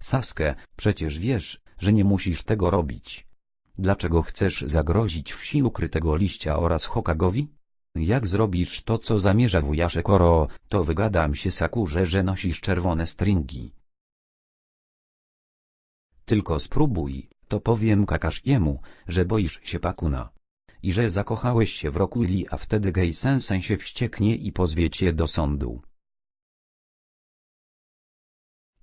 Saskę, przecież wiesz, że nie musisz tego robić. Dlaczego chcesz zagrozić wsi ukrytego liścia oraz Hokagowi? Jak zrobisz to co zamierza wujaszek Oro, to wygadam się Sakurze, że nosisz czerwone stringi. Tylko spróbuj, to powiem Kakashiemu, że boisz się Pakuna. I że zakochałeś się w Rokuli, a wtedy Gej Sensen się wścieknie i pozwie cię do sądu.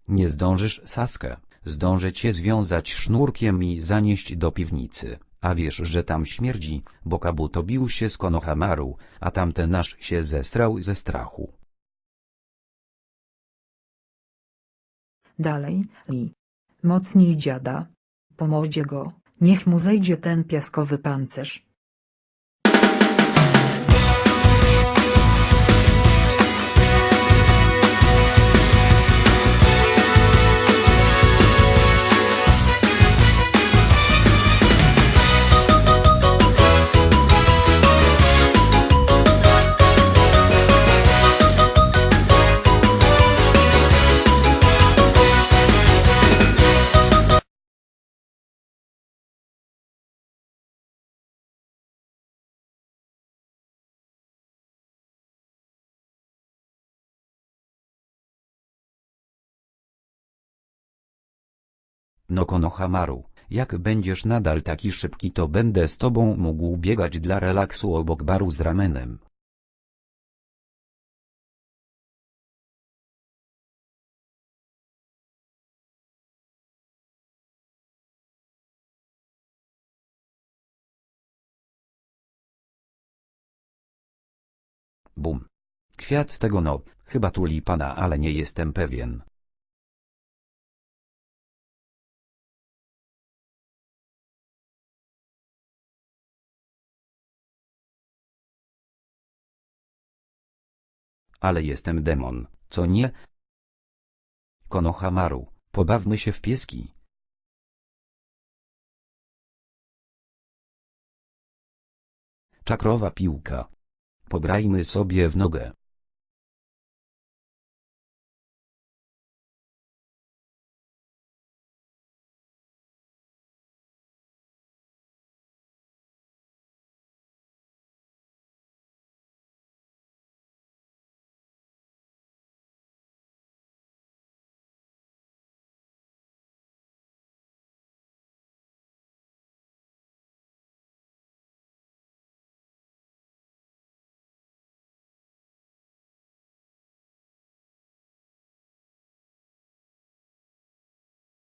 Nie zdążysz, Saskę, zdążę cię związać sznurkiem i zanieść do piwnicy, a wiesz, że tam śmierdzi, bo Kabuto bił się z Konohamaru, a tamten nasz się zestrał ze strachu. Dalej, Li. Mocniej dziada. Po mordzie go, niech mu zejdzie ten piaskowy pancerz. No Konohamaru, jak będziesz nadal taki szybki to będę z tobą mógł biegać dla relaksu obok baru z ramenem. Bum. Kwiat tego no, chyba tulipana, ale nie jestem pewien. Ale jestem demon, co nie? Konohamaru, pobawmy się w pieski. Czakrowa piłka. Pograjmy sobie w nogę.